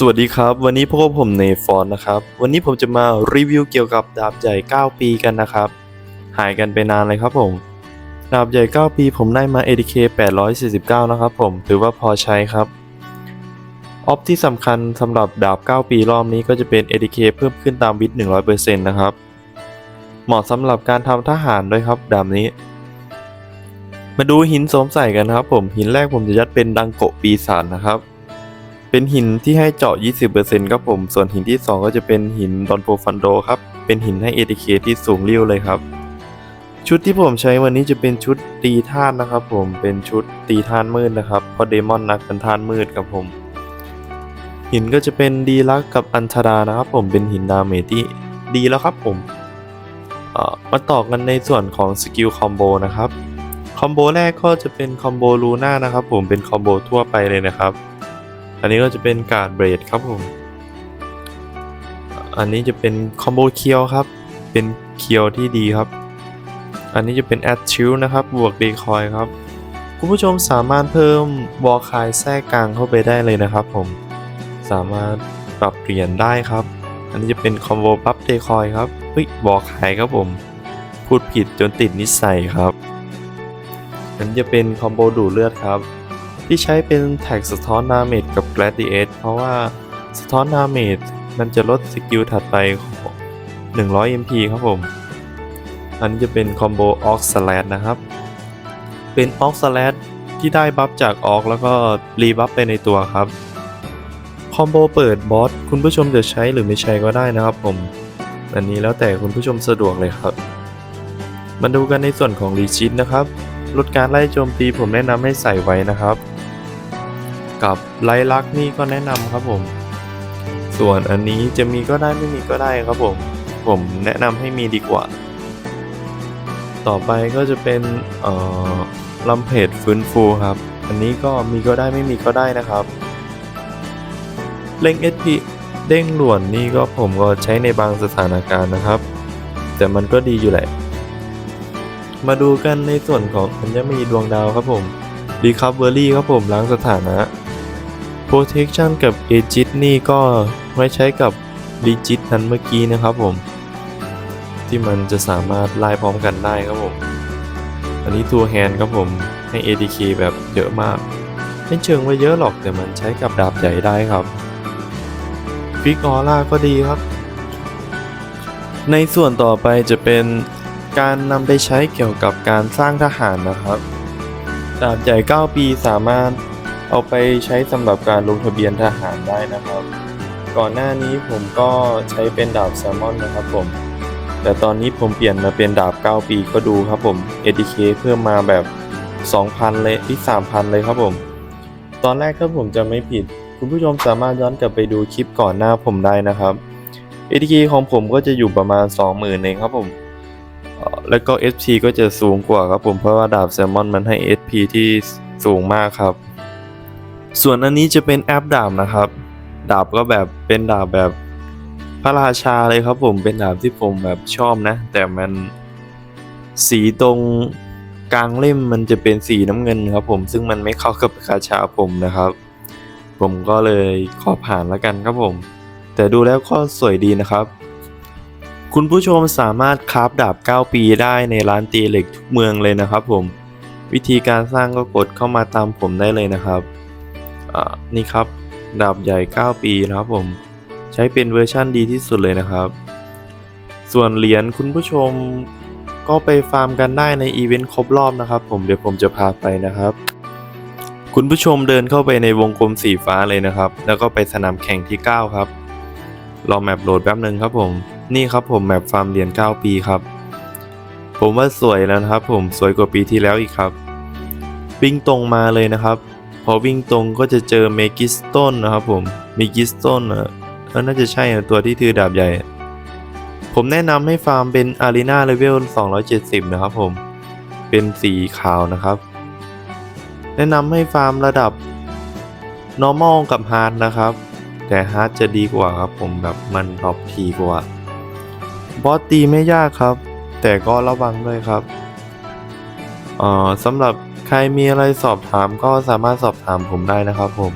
สวัสดีครับ วันนี้พวกบผมในฟอนนะครับ วันนี้ผมจะมารีวิวเกี่ยวกับดาบใหญ่ 9 ปีกันนะครับ หายกันไปนานเลยครับผม ดาบใหญ่ 9 ปีผมได้มา ADK 849 นะครับผม ถือว่าพอใช้ครับ ออฟที่สำคัญสำหรับดาบ 9 ปีรอบนี้ก็จะเป็น ADK เพิ่มขึ้นตามวิท100%นะครับ เหมาะสำหรับการทำทหารด้วยครับดาบนี้ มาดูหินสวมใส่กันนะครับผม หินแรกผมจะยัดเป็นดังโกปีศาจนะครับ เป็นหินที่ให้เจาะ 20%ครับผม ส่วนหินที่ 2 ก็จะเป็นหินดอนโปฟันโดครับ เป็นหินให้ ATK ที่สูงเรี่ยวเลยครับ ชุดที่ผมใช้วันนี้จะเป็นชุดตีธาตุนะครับผม เป็นชุดตีธาตุมืดนะครับ เพราะเดมอนนักเป็นธาตุมืดครับผม หินก็จะเป็นดีลักกับอันชาดานะครับผม เป็นหินดาเมจที่ดีแล้วครับผมมาต่อกันในส่วนของสกิลคอมโบนะครับ คอมโบแรกก็จะเป็นคอมโบลูน่านะครับผม เป็นคอมโบทั่วไปเลยนะครับ อันนี้ก็จะเป็นการ์ดเบรดครับผม อันนี้จะเป็นคอมโบเคียวครับ เป็นเคียวที่ดีครับ อันนี้จะเป็นแอดชิลนะครับ บวกเดคอยครับ คุณผู้ชมสามารถเพิ่มวอลคายแทรกกลางเข้าไปได้เลยนะครับผม สามารถปรับเปลี่ยนได้ครับ อันนี้จะเป็นคอมโบบัฟเดคอยครับ เฮ้ย วอลคายครับผม พูดผิดจนติดนิสัยครับ อันนี้จะเป็นคอมโบดูดเลือดครับ ที่ใช้เป็นแท็กสะท้อนดาเมจกับ Gladiate เพราะว่าสะท้อนดาเมจมันจะลดสกิลถัดไปของ100 MP ครับผม อันนี้จะเป็นคอมโบ Ox Slash นะครับ เป็น Ox Slash ที่ได้บัฟจาก Ox แล้วก็รีบัฟไปในตัวครับ คอมโบเปิดบอสคุณผู้ชมจะใช้หรือไม่ใช้ก็ได้นะครับผม อันนี้แล้วแต่คุณผู้ชมสะดวกเลยครับ มาดูกันในส่วนของรีชิตนะครับลดการไล่โจมตีผมแนะนำให้ใส่ไว้นะครับ กับไลลักนี่ก็แนะนำครับผม ส่วนอันนี้จะมีก็ได้ไม่มีก็ได้ครับผม ผมแนะนำให้มีดีกว่า ต่อไปก็จะเป็นเอ่อลำเพจฟื้นฟูครับ อันนี้ก็มีก็ได้ไม่มีก็ได้นะครับเร่ง SP เด้งหลวนนี่ก็ผมก็ใช้ในบางสถานการณ์นะครับ แต่มันก็ดีอยู่แหละ มาดูกันในส่วนของอัญมณีดวงดาวครับผม Recovery ครับผมล้างสถานะ Protection กับ Aegis นี่ก็ไว้ใช้กับ Regis นั้นเมื่อกี้นะครับผม ที่มันจะสามารถไล่พร้อมกันได้ครับผม อันนี้ตัวแฮนครับผมให้ ADK แบบเยอะมาก ไม่เชิงว่าเยอะหรอกแต่มันใช้กับดาบใหญ่ได้ครับฟิกออร่าก็ดีครับ ในส่วนต่อไปจะเป็นการนำไปใช้เกี่ยวกับการสร้างทหารนะครับ ดาบใหญ่ 9 ปีสามารถ เอาไปใช้สำหรับการลงทะเบียนทหารได้นะครับ ก่อนหน้านี้ผมก็ใช้เป็นดาบแซลมอนนะครับผม แต่ตอนนี้ผมเปลี่ยนมาเป็นดาบ 9 ปีก็ดูครับผม ADK เพิ่มมาแบบ 2,000 เลยที่3,000 เลยครับผม ตอนแรกถ้าผมจะไม่ผิด คุณผู้ชมสามารถย้อนกลับไปดูคลิปก่อนหน้าผมได้นะครับ ADK ของผมก็จะอยู่ประมาณ 20,000เองครับผมแล้วก็ SP ก็จะสูงกว่าครับผมเพราะว่าดาบแซลมอนมันให้ SP ที่สูงมากครับ ส่วนอันนี้จะเป็นแอปดาบนะครับ ดาบก็แบบเป็นดาบแบบพระราชาเลยครับผมเป็นดาบที่ผมแบบชอบนะ แต่มันสีตรงกลางเล่มมันจะเป็นสีน้ำเงินครับผมซึ่งมันไม่เข้ากับราชาผมนะครับ ผมก็เลยขอผ่านแล้วกันครับผม แต่ดูแล้วก็สวยดีนะครับ คุณผู้ชมสามารถคราฟดาบ 9 ปีได้ในร้านตีเหล็กทุกเมืองเลยนะครับผม วิธีการสร้างก็กดเข้ามาตามผมได้เลยนะครับ นี่ครับ ดาบใหญ่ 9 ปีนะครับผมใช้เป็นเวอร์ชั่นดีที่สุดเลยนะครับ ส่วนเหรียญคุณผู้ชมก็ไปฟาร์มกันได้ในอีเวนต์ครบรอบนะครับ ผมเดี๋ยวผมจะพาไปนะครับ คุณผู้ชมเดินเข้าไปในวงกลมสีฟ้าเลยนะครับ แล้วก็ไปสนามแข่งที่ 9 ครับรอแมปโหลดแป๊บหนึ่งครับผมนี่ครับผมแมปฟาร์มเหรียญ9 ปีครับ ผมว่าสวยแล้วนะครับ ผมสวยกว่าปีที่แล้วอีกครับวิ่งตรงมาเลยนะครับ พอวิ่งตรงก็จะเจอเมกิสตันนะครับผมเมกิสตันอะเออน่าจะใช่ตัวที่ถือดาบใหญ่ ผมแนะนำให้ฟาร์มเป็นอารีนาเลเวล 270 นะครับผม เป็นสีขาวนะครับ แนะนำให้ฟาร์มระดับ normal กับ hard นะครับ แต่ hard จะดีกว่าครับผมแบบมันดรอปทีกว่า บอสตีไม่ยากครับ แต่ก็ระวังด้วยครับ เอ่อสำหรับ ใครมีอะไรสอบถามก็สามารถสอบถามผมได้นะครับผม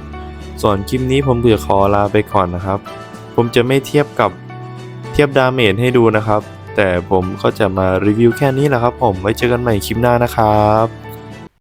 ส่วนคลิปนี้ผมเบื่อขอลาไปก่อนนะครับ ผมจะไม่เทียบกับเทียบดาเมจให้ดูนะครับ แต่ผมก็จะมารีวิวแค่นี้แหละครับผม ไว้เจอกันใหม่คลิปหน้านะครับ